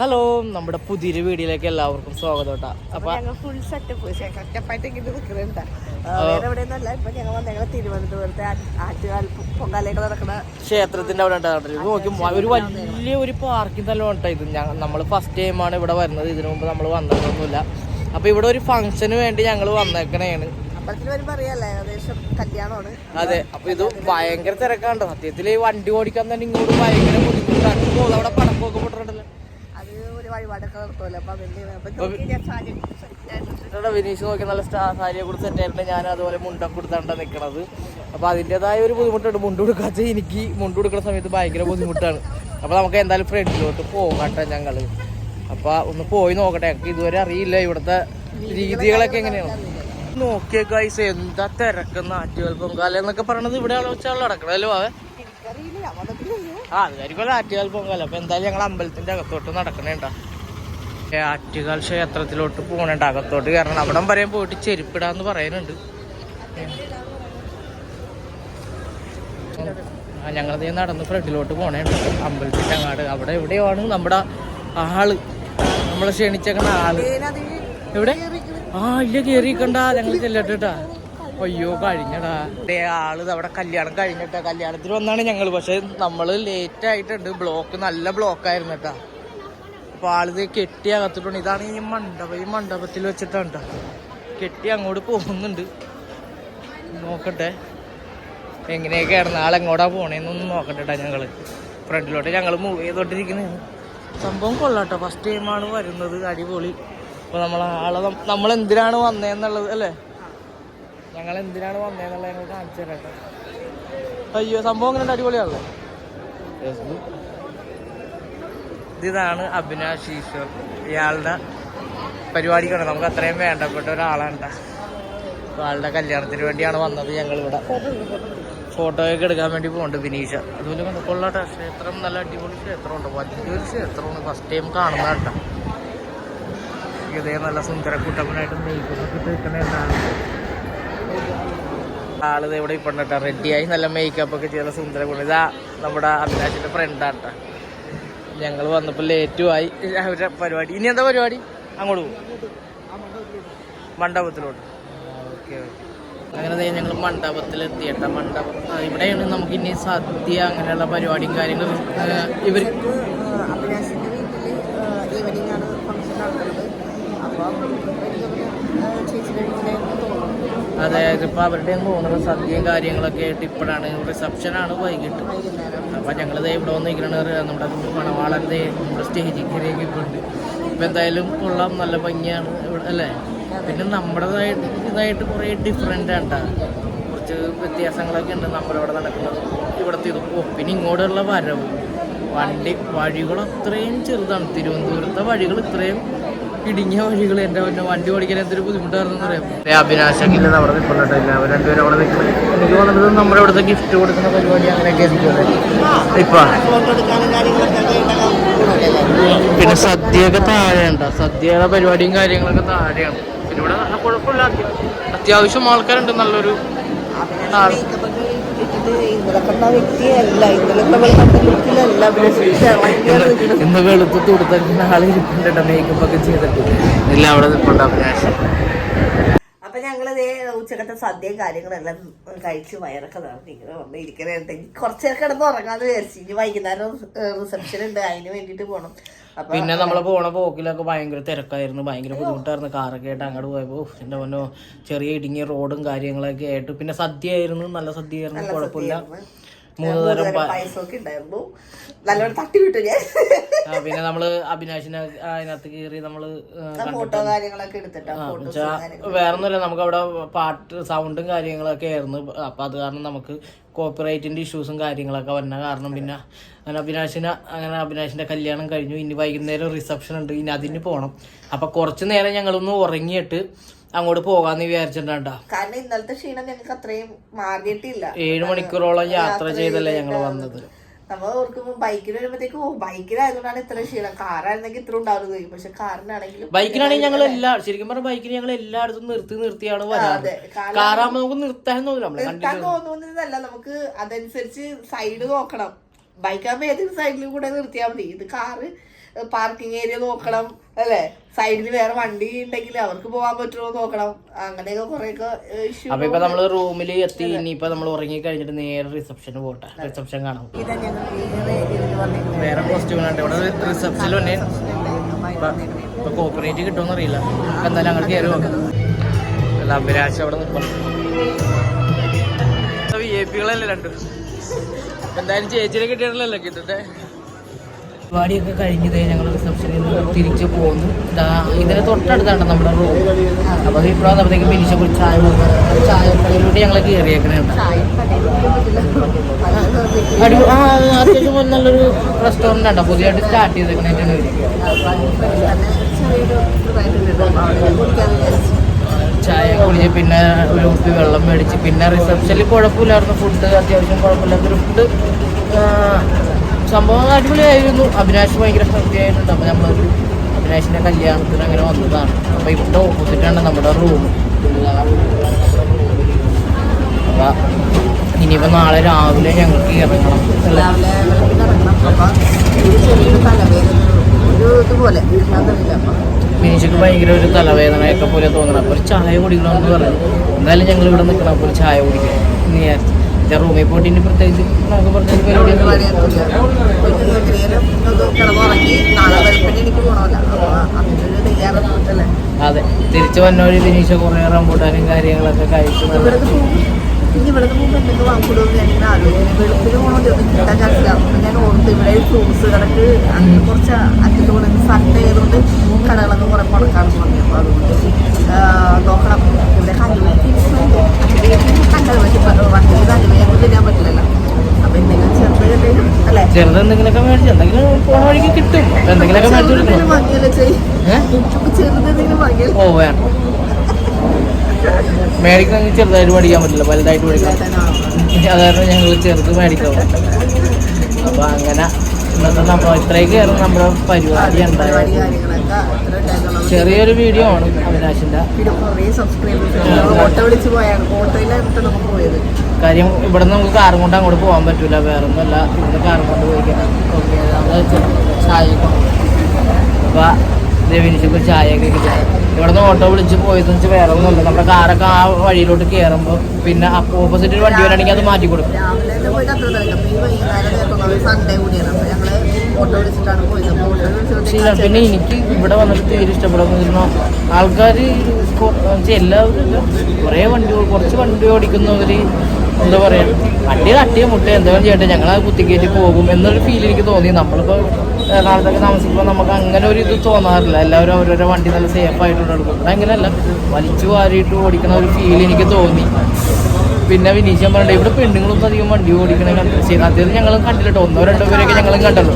Hello നമ്മുടെ പുതിയൊരു വീഡിയോയിലേക്ക് എല്ലാവർക്കും സ്വാഗതം കേട്ടോ. അപ്പൊ ഫുൾ സെറ്റപ്പ് സെറ്റപ്പായിട്ട് ഇങ്ങനെ നിൽക്കുന്നുണ്ട് വേറെ എവിടെയൊന്നുമല്ല ഇപ്പൊ ഞങ്ങൾ വന്ന ഞങ്ങൾ തിരുവനന്തപുരത്തെ ആ- ആറ്റുകാൽ പൊ- പൊങ്കാലയൊക്കെ നടക്കുന്ന ക്ഷേത്രത്തിന്റെ അവിടെ ഉണ്ടാകട്ടെ ഇത് നോക്കി ഒരു വലിയ ഒരു പാർക്കിംഗ് തന്നെ ഉണ്ടോ ഇത്. നമ്മൾ ഫസ്റ്റ് ടൈമാണ് ഇവിടെ വരുന്നത്. ഇതിനു മുമ്പ് നമ്മൾ വന്നതൊന്നുമില്ല. അപ്പൊ ഇവിടെ ഒരു ഫംഗ്ഷന് വേണ്ടി ഞങ്ങൾ വന്നേക്കണേണ്. അതെ അപ്പൊ ഇത് ഭയങ്കര തിരക്കാണ്ടോ സത്യത്തിൽ ഈ വണ്ടി ഓടിക്കാൻ തന്നെ ഇങ്ങോട്ട് ഭയങ്കര ബുദ്ധിമുട്ടാണ്. അവിടെ പടക്കമൊക്കെ പൊട്ടിട്ടുണ്ടല്ലോ. വിനീഷ് നോക്കി നല്ല സ്റ്റാ സാരിയെ കൂടി സെറ്റ് ഞാൻ അതുപോലെ മുണ്ടൊക്കെ കൊടുത്താണ്ട നിൽക്കണത് അപ്പൊ അതിന്റെതായ ഒരു ബുദ്ധിമുട്ടുണ്ട്. മുണ്ട് കൊടുക്കാച്ച എനിക്ക് മുണ്ട് കൊടുക്കുന്ന സമയത്ത് ഭയങ്കര ബുദ്ധിമുട്ടാണ്. അപ്പൊ നമുക്ക് എന്തായാലും ഫ്രണ്ടിലോട്ട് പോകട്ടെ ഞങ്ങൾ. അപ്പൊ ഒന്ന് പോയി നോക്കട്ടെ. ഞങ്ങൾക്ക് ഇതുവരെ അറിയില്ല. ഇവിടുത്തെ രീതികളൊക്കെ എങ്ങനെയാണ്? നോക്കിയ ഗൈസ് എന്താ തിരക്കുന്ന ആറ്റുകാൽ പൊങ്കാല എന്നൊക്കെ പറയണത് ഇവിടെ വെച്ചാൽ നടക്കണല്ലോ അവ ആ അതായിരിക്കും ആറ്റുകാൽ പൊങ്കാല അപ്പൊ എന്തായാലും ഞങ്ങൾ അമ്പലത്തിന്റെ അകത്തോട്ട് നടക്കണേണ്ട. ആറ്റുകാൽ ക്ഷേത്രത്തിലോട്ട് പോകണുണ്ട് അകത്തോട്ട് കയറണം. അവിടം വരെ പോയിട്ട് ചെരുപ്പിടാന്ന് പറയുന്നുണ്ട്. ഞങ്ങളത് നടന്ന് ഫ്രണ്ടിലോട്ട് പോണേണ്ട് അമ്പലത്തിൽ അങ്ങാട് അവിടെ എവിടെയാണ് നമ്മുടെ ആൾ? നമ്മളെ ക്ഷണിച്ചേക്കണ ആൾ. എവിടെ? ആ ഇല്ല കേറിക്കണ്ട. ഞങ്ങൾ ചെല്ലട്ടാ അയ്യോ കഴിഞ്ഞടാ. ആൾ അവിടെ കല്യാണം കഴിഞ്ഞിട്ടാ. കല്യാണത്തിന് വന്നാണ് ഞങ്ങൾ പക്ഷെ നമ്മൾ ലേറ്റ് ആയിട്ടുണ്ട്. ബ്ലോക്ക് നല്ല ബ്ലോക്ക് ആയിരുന്നു കേട്ടാ. അപ്പൊ ആളിത് കെട്ടി അകത്തിട്ടുണ്ട്. ഇതാണ് ഈ മണ്ഡപം. ഈ മണ്ഡപത്തിൽ വെച്ചിട്ടാണ് ട്ടാ. കെട്ടി അങ്ങോട്ട് പോകുന്നുണ്ട്. നോക്കട്ടെ. എങ്ങനെയൊക്കെയാണ് നാളെ എങ്ങോട്ടാ പോണേന്നൊന്നും നോക്കട്ടെ ട്ടാ ഞങ്ങൾ. ഫ്രണ്ടിലോട്ട് ഞങ്ങൾ മൂവ് ചെയ്തോണ്ടിരിക്കുന്നത് സംഭവം കൊള്ളാട്ടോ. ഫസ്റ്റ് ടൈമാണ് വരുന്നത്. അടിപൊളി. അപ്പൊ നമ്മൾ ആളെ നമ്മൾ എന്തിനാണ് വന്നേന്നുള്ളത് അല്ലേ? ഞങ്ങൾ എന്തിനാണ് വന്നേന്നുള്ളത് ഞങ്ങൾ കാണിച്ചു തരാം ട്ടോ. അയ്യോ സംഭവം അങ്ങനെ അടിപൊളിയാണല്ലോ? ഇതാണ് അഭിനാഷ് ഈശ്വർ. ഇയാളുടെ പരിപാടിക്കാണ്. നമുക്ക് അത്രയും വേണ്ടപ്പെട്ട ഒരാളാണ് ട്ടാ. അപ്പൊ ആളുടെ കല്യാണത്തിന് വേണ്ടിയാണ് വന്നത് ഞങ്ങൾ ഇവിടെ ഫോട്ടോയൊക്കെ എടുക്കാൻ വേണ്ടി പോകുന്നുണ്ട് വിനീഷ. അതുപോലെ കൊള്ളട്ടെ. ക്ഷേത്രം നല്ല അടിപൊളി ക്ഷേത്രമുണ്ട്. വലിയൊരു ക്ഷേത്രമാണ്. ഫസ്റ്റ് ടൈം കാണുന്ന കേട്ടോ ഇതേ നല്ല സുന്ദരക്കൂട്ടപ്പനായിട്ട് മേക്കപ്പ് ആളിത് നിൽക്കണ ആൾ ദേ ഇവിടെ ഇപ്പൊ റെഡിയായി നല്ല മേക്കപ്പ് ഒക്കെ ചെയ്ത സുന്ദര കുട്ട ഇതാ നമ്മുടെ അഭിനാഷിന്റെ ഫ്രണ്ടാണ് കേട്ടോ ഞങ്ങൾ വന്നപ്പോൾ ലേറ്റു ആയി. അവരുടെ പരിപാടി. ഇനി എന്താ പരിപാടി? അങ്ങോട്ട് പോകും മണ്ഡപത്തിലോട്ട്. Okay okay. അങ്ങനെ ഞങ്ങൾ മണ്ഡപത്തിൽ എത്തിയട്ട മണ്ഡപം ഇവിടെയാണ് നമുക്ക് ഇനി സദ്യ അങ്ങനെയുള്ള പരിപാടിയും കാര്യങ്ങളും ഇവർ അഭിലാഷിന്റെ വീട്ടിൽ ഈവനിങ് ആണ് ഫംഗ്ഷൻ നടക്കുന്നത് അപ്പൊ ചേച്ചിയുടെ വീട്ടിലേക്ക് തോന്നുന്നു അതായത് ഇപ്പോൾ അവരുടെ തോന്നുന്ന സദ്യയും കാര്യങ്ങളൊക്കെ ആയിട്ട് ഇപ്പോഴാണ് റിസപ്ഷനാണ് വൈകിട്ട്. അപ്പോൾ ദേ ഇവിടെ വന്നിരിക്കണ നമ്മുടെ മണവാളന്റെ നമ്മുടെ സ്റ്റേജിൽ ഇപ്പോൾ ഇപ്പൊ ഉണ്ട് ഇപ്പം എന്തായാലും കൊള്ളാം നല്ല ഭംഗിയാണ് ഇവിടെ അല്ലേ? പിന്നെ നമ്മുടേതായിട്ട് ഇതായിട്ട് കുറേ ഡിഫറെന്റ് ആണ് കുറച്ച് വ്യത്യാസങ്ങളൊക്കെ ഉണ്ട് നമ്മുടെ ഇവിടെ നടക്കുന്നത്. ഇവിടുത്തെ ഇത് പിന്നെ ഇങ്ങോട്ടുള്ള വരവ്. വണ്ടി വഴികൾ അത്രയും ചെറുതാണ്. തിരുവനന്തപുരത്തെ വഴികൾ ഇത്രയും ഇടുങ്ങിയ വഴികൾ എന്റെ പിന്നെ വണ്ടി ഓടിക്കാൻ എന്തൊരു ബുദ്ധിമുട്ടായിരുന്നു അറിയാം. അഭിനാശക്കില്ല അവിടെ നിൽക്കുന്നുണ്ടല്ല അവർ രണ്ടുപേരും അവിടെ നിൽക്കുന്നത് എനിക്ക് തോന്നുന്നത് നമ്മുടെ ഇവിടുത്തെ ഗിഫ്റ്റ് കൊടുക്കുന്ന പരിപാടി അങ്ങനെയൊക്കെ ഇപ്പൊ? പിന്നെ സദ്യയൊക്കെ താഴെയുണ്ട് സദ്യയുടെ പരിപാടിയും കാര്യങ്ങളൊക്കെ താഴെയാണ്. പിന്നെ ഇവിടെ നല്ല കുഴപ്പമില്ല. അത്യാവശ്യം ആൾക്കാരുണ്ട്. നല്ലൊരു ആൾ. ഇട്ടിട്ട് ഇന്നലെ കണ്ട വ്യക്തിയല്ല ഇന്നലെ നമ്മൾ കണ്ട ലുക്കിലല്ല ഇന്ന് വെളുത്ത് തുടുത്ത ആളെ ഇരിപ്പുണ്ട് മേക്കപ്പ് ഒക്കെ ചെയ്തിട്ട്. ഇല്ല അവിടെ നിൽപ്പുണ്ട് അഭിനാശം അപ്പൊ ഞങ്ങൾ ദേ ഉച്ചക്കത്തെ സദ്യയും കാര്യങ്ങളെല്ലാം കഴിച്ച് വയറൊക്കെ നിറഞ്ഞ് ഇങ്ങനെ വന്ന് ഇരിക്കണുണ്ട് കിടന്ന് ഉറങ്ങാന്ന് വിചാരിച്ചു. ഇനി വൈകുന്നേരം റിസപ്ഷൻ ഉണ്ട് അതിന് വേണ്ടിട്ട് പോണം. പിന്നെ നമ്മൾ പോണ പോക്കിലൊക്കെ ഭയങ്കര തിരക്കായിരുന്നു ഭയങ്കര ബുദ്ധിമുട്ടായിരുന്നു. കാറൊക്കെ ആയിട്ട് അങ്ങോട്ട് പോയപ്പോൾ എന്റെ മുന്നോ ചെറിയ ഇടുങ്ങിയ റോഡും കാര്യങ്ങളൊക്കെ ആയിട്ട്. പിന്നെ സദ്യ ആയിരുന്നു നല്ല സദ്യ ആയിരുന്നു കുഴപ്പമില്ല. മൂന്ന് തരം പായസമൊക്കെ ഉണ്ടായിരുന്നു. നല്ലോണം തട്ടി വിട്ടു ഞാൻ. പിന്നെ നമ്മൾ അഭിനാശിനെ അതിനകത്ത് കയറി നമ്മൾ ഫോട്ടോ കാര്യങ്ങളൊക്കെ എടുത്തിട്ടാ ഫോട്ടോസ് വെച്ചാ വേറൊന്നുമില്ല നമുക്ക് അവിടെ പാട്ട് സൗണ്ടും കാര്യങ്ങളൊക്കെ ആയിരുന്നു. അപ്പൊ അത് കാരണം നമുക്ക് കോപ്പിറൈറ്റിന്റെ ഇഷ്യൂസും കാര്യങ്ങളൊക്കെ വന്ന കാരണം പിന്നെ അങ്ങനെ അഭിനാശിന് അങ്ങനെ അഭിനാശിന്റെ കല്യാണം കഴിഞ്ഞു. ഇനി വൈകുന്നേരം റിസപ്ഷൻ ഉണ്ട് ഇനി അതിന് പോകണം അപ്പൊ കുറച്ചു നേരം ഞങ്ങളൊന്ന് ഉറങ്ങിയിട്ട് അങ്ങോട്ട് പോകാന്ന് വിചാരിച്ചിട്ടുണ്ടാ. കാരണം ഇന്നലത്തെ ക്ഷീണം ഞങ്ങൾക്ക് അത്രയും മാറിയിട്ടില്ല. ഏഴ് മണിക്കൂറോളം യാത്ര ചെയ്തല്ലേ ഞങ്ങൾ വന്നത്. നമ്മൾ ഓർക്കുമ്പോൾ ബൈക്കിന് വരുമ്പോഴത്തേക്ക് ഓ ബൈക്കിലായതുകൊണ്ടാണ് ഇത്ര ക്ഷീണം. കാറായിരുന്നെങ്കിൽ ഇത്ര ഉണ്ടാവുന്നത് പക്ഷെ കാറിനാണെങ്കിലും ബൈക്കിനാണെങ്കിൽ ഞങ്ങൾ എല്ലാ ശരിക്കും പറഞ്ഞ ബൈക്കിന് ഞങ്ങൾ എല്ലായിടത്തും നിർത്തി നിർത്തിയാണ് വരാറ്. അതെ. കാല- കാറാകുമ്പോ നമുക്ക് നിർത്താൻ തോന്നില്ല നിർത്താൻ തോന്നുന്നതല്ല നമുക്ക് അതനുസരിച്ച് സൈഡ് നോക്കണം. ബൈക്കാകുമ്പോ ഏതൊരു സൈഡിലും കൂടെ നിർത്തിയാൽ മതി. ഇത് കാറ് പാർക്കിംഗ് ഏരിയ നോക്കണം അല്ലേ? സൈഡിൽ വേറെ വണ്ടി ഉണ്ടെങ്കിൽ അവർക്ക് പോകാൻ പറ്റുമോ നോക്കണം. അങ്ങനെയൊക്കെ കുറെയൊക്കെ ഇഷ്യൂ അപ്പൊ ഇപ്പൊ നമ്മൾ റൂമിൽ എത്തി ഇനിയിപ്പൊ നമ്മൾ ഉറങ്ങി കഴിഞ്ഞിട്ട് നേരെ റിസപ്ഷൻ പോട്ടെ. റിസപ്ഷൻ കാണാം. വേറെ കോസ്റ്റ്യൂം ഉണ്ട് ഇവിടെ റിസപ്ഷൻ വന്നേ ഇപ്പൊ കോപ്പറേറ്റ് കിട്ടുമെന്ന് അറിയില്ല. എന്നാലും എന്തായാലും ഞങ്ങൾ കയറി നോക്കാം അഭിലാഷ് അവിടെ നിൽക്കണം. വി ഐ പികളല്ലേ രണ്ടും? എന്തായാലും ചേച്ചിനെ കിട്ടിയിട്ടില്ലല്ലോ കിട്ടട്ടെ? പരിപാടിയൊക്കെ കഴിഞ്ഞതേ ഞങ്ങൾ റിസപ്ഷനിൽ നിന്ന് തിരിച്ചു ഇതാ ഇതിന് തൊട്ടടുത്താണ് നമ്മുടെ റൂം അപ്പോൾ ഇപ്പോൾ വന്നപ്പോഴത്തേക്ക് മിനിച്ച കുറിച്ച് ചായ ചായപ്പടയിലൂടെ ഞങ്ങൾ കയറിയേക്കണുണ്ട് അത്യാവശ്യം നല്ലൊരു റെസ്റ്റോറന്റ് ആണ് പുതിയതായിട്ട് സ്റ്റാർട്ട് ചെയ്തേക്കണേറ്റാണ് ചായ കുടിച്ച് പിന്നെ ഒരു കുപ്പി വെള്ളം മേടിച്ച്. പിന്നെ റിസപ്ഷനിൽ കുഴപ്പമില്ലായിരുന്നു. ഫുഡ് അത്യാവശ്യം കുഴപ്പമില്ലാത്തൊരു ഫുഡ് സംഭവം അടിപൊളിയായിരുന്നു. അഭിനാഷ് ഭയങ്കര ഹൃദയമായിട്ടുണ്ട് അപ്പോൾ നമ്മളൊരു അഭിനാഷിന്റെ കല്യാണത്തിന് അങ്ങനെ വന്നതാണ്. അപ്പോൾ ഇവിടെ ഓപ്പോസിറ്റാണ് നമ്മുടെ റൂം അപ്പോൾ ഇനിയിപ്പോൾ നാളെ രാവിലെ ഞങ്ങൾക്ക് ഇറങ്ങണം. മിനിച്ചക്ക് അപ്പൊ ഭയങ്കര ഒരു തലവേദനയൊക്കെ പോലെ തോന്നണം. അപ്പോൾ ഒരു ചായ കുടിക്കണമെന്ന് പറഞ്ഞു. എന്തായാലും ഞങ്ങൾ ഇവിടെ നിൽക്കണം. അപ്പോൾ ഒരു ചായ കുടിക്കണം എന്ന് വിചാരിച്ചു ഞാൻ റൂമിൽ പോയിട്ട് പ്രത്യേകിച്ച് നമുക്ക് പറഞ്ഞ പരിപാടിയൊന്നും അതെ തിരിച്ചു വന്നവര് വിനീഷ കുറേ റംബൂട്ടാനും കാര്യങ്ങളൊക്കെ കഴിച്ചു ഇനി ഇവിടുന്ന് പോകുമ്പോൾ എന്തൊക്കെ വാങ്ങിക്കൊടുക്കും ഞാൻ കിട്ടാൻ ഞാൻ ഓർത്ത് ഇവിടെ കടക്ക് കുറച്ച് കുറെ അപ്പോൾ കണ്ടത് പക്ഷെ വണ്ടിയിൽ കല്ലുവയ്ക്ക് തിന്നാൻ പറ്റില്ലല്ലോ അപ്പം എന്തെങ്കിലും ചെറുത് എന്തെങ്കിലും അല്ലേ ചെറുത് എന്തെങ്കിലുമൊക്കെ മേടിച്ചു എന്തെങ്കിലും പോണ. വഴിക്ക് കിട്ടും അപ്പൊ എന്തെങ്കിലുമൊക്കെ മേടിച്ചു കൊടുക്കണം ഓ വേണം മേടിക്കണമെങ്കിൽ ചെറുതായിട്ട് മേടിക്കാൻ പറ്റില്ല. വലുതായിട്ട് മേടിക്കാം അതായത് ഞങ്ങൾ ചെറുത് മേടിക്കാം അപ്പൊ അങ്ങനെ ഇന്നത്തെ നമ്മൾ ഇത്രയൊക്കെ ആയിരുന്നു നമ്മുടെ പരിപാടി ഉണ്ടായിരുന്നു ചെറിയൊരു വീഡിയോ ആണ് അവിനാശിന്റെ കാര്യം ഇവിടെ നിന്ന് നമുക്ക് കാറും കൊണ്ട് അങ്ങോട്ട് പോകാൻ പറ്റൂല. വേറെ ഒന്നുമല്ല ഇവിടെ കാറും കൊണ്ട് പോയിക്കാം ഓക്കെ നമ്മൾ ചായ അപ്പൊ രവീനിച്ചപ്പോൾ ചായയൊക്കെ കിട്ടി. ഇവിടെ നിന്ന് ഓട്ടോ വിളിച്ച് പോയതെന്ന് വെച്ചാൽ വേറെ ഒന്നുമില്ല നമ്മുടെ കാറൊക്കെ ആ വഴിയിലോട്ട് കയറുമ്പോൾ പിന്നെ ഓപ്പോസിറ്റ് ഒരു വണ്ടി വരാണെങ്കിൽ അത് മാറ്റി കൊടുക്കും. വൈകുന്നേരം നേരത്തെ സൺഡേ കൂടിയാണ്. അപ്പോൾ ഞങ്ങൾ ഓട്ടോ വിളിച്ചിട്ടാണ് പോയത്. അപ്പോൾ ഓട്ടോ ശരിയാണ് വിളിച്ചിട്ട് പിന്നെ എനിക്ക് ഇവിടെ വന്നിട്ട് തീരെ ഇഷ്ടപ്പെടുന്നു ആൾക്കാർ എല്ലാവരും. കുറേ വണ്ടി കുറച്ച് വണ്ടി ഓടിക്കുന്നവർ എന്താ പറയുക വണ്ടി തട്ടിയ മുട്ട എന്തെങ്കിലും ചെയ്യട്ടെ ഞങ്ങൾ ആ കുത്തിക്കയറ്റി പോകും എന്നൊരു ഫീൽ എനിക്ക് തോന്നി. നമ്മളിപ്പോൾ എറണാകുളത്തൊക്കെ താമസിക്കുമ്പോൾ നമുക്ക് അങ്ങനെ ഒരു ഇത് തോന്നാറില്ല. എല്ലാവരും അവരവരുടെ വണ്ടി നല്ല സേഫ് ആയിട്ട് എടുക്കും. അങ്ങനെയല്ല വലിച്ചു വാരിയിട്ട് ഓടിക്കുന്ന ഒരു ഫീൽ എനിക്ക് തോന്നി. പിന്നെ വിനീശൻ പറഞ്ഞിട്ട് ഇവിടെ പെണ്ണുങ്ങളൊന്നും അധികം വണ്ടി ഓടിക്കണ കണ്ടില്ല. അദ്ദേഹം ഞങ്ങളും കണ്ടില്ലട്ടോ ഒന്നോ രണ്ടോ പേരൊക്കെ ഞങ്ങളും കണ്ടല്ലോ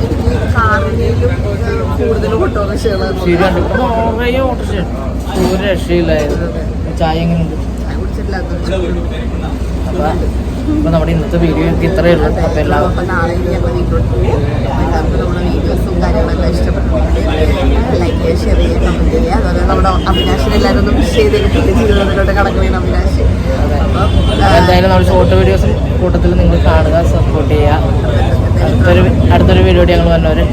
നമ്മുടെ ഇന്നത്തെ വീഡിയോ ഇത്രയേ ഉള്ളൂ അപ്പൊ എല്ലാവർക്കും വീഡിയോസും ഇഷ്ടപ്പെട്ടു ലൈക്ക് ചെയ്യുക ഷെയർ ചെയ്യുക കമന്റ് ചെയ്യുക അഭിലാഷ് എന്തായാലും നമ്മൾ ഷോർട്ട് വീഡിയോസ് കൂട്ടത്തിൽ നിങ്ങൾ കാണുക സപ്പോർട്ട് ചെയ്യുക. അടുത്തൊരു അടുത്തൊരു വീഡിയോ ഞങ്ങൾ വന്നവര്.